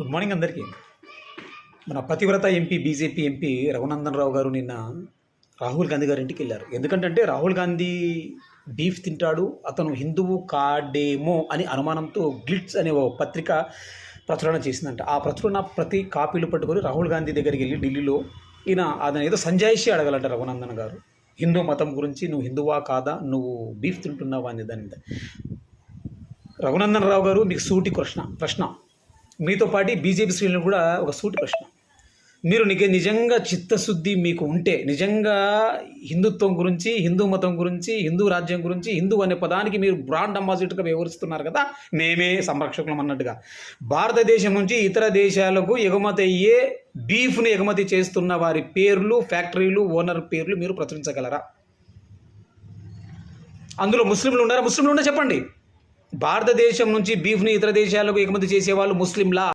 Good morning అందరికీ. మన పతివ్రత MP BJP MP Raghunandan Rao garu నిన్న రాహుల్ గాంధీ గారి ఇంటికి వెళ్ళారు. ఎందుకంటే రాహుల్ గాంధీ బీఫ్ తింటాడు అతను హిందువు కాడేమో అని అనుమానంతో గ్లిట్స్ అనే ఓ పత్రిక ప్రచురణ చేసిందంట. ఆ ప్రచురణ ప్రతి కాపీలు పట్టుకొని రాహుల్ గాంధీ దగ్గరికి వెళ్ళి ఢిల్లీలో ఈయన అతను ఏదో సంజాయిషి అడగలంట రఘునందన్ గారు. హిందూ మతం గురించి నువ్వు హిందువా కాదా నువ్వు బీఫ్ తింటున్నావా అని దాని మీద. రఘునందన్ రావు గారు మీకు సూటి ప్రశ్న ప్రశ్న. మీతో పాటు బీజేపీ శ్రేణులు కూడా ఒక సూటి ప్రశ్న. మీరు నీకు నిజంగా చిత్తశుద్ధి మీకు ఉంటే నిజంగా హిందుత్వం గురించి హిందూ మతం గురించి హిందూ రాజ్యం గురించి హిందూ అనే పదానికి మీరు బ్రాండ్ అంబాసిడర్గా వివరిస్తున్నారు కదా మేమే సంరక్షకులం అన్నట్టుగా. భారతదేశం నుంచి ఇతర దేశాలకు ఎగుమతి అయ్యే బీఫ్ని ఎగుమతి చేస్తున్న వారి పేర్లు ఫ్యాక్టరీలు ఓనర్ పేర్లు మీరు ప్రచురించగలరా? అందులో ముస్లింలు ఉన్నారా? ముస్లింలు ఉన్నా చెప్పండి. భారతదేశం నుంచి బీఫ్ని ఇతర దేశాలకు ఎగుమతి చేసేవాళ్ళు ముస్లింలా.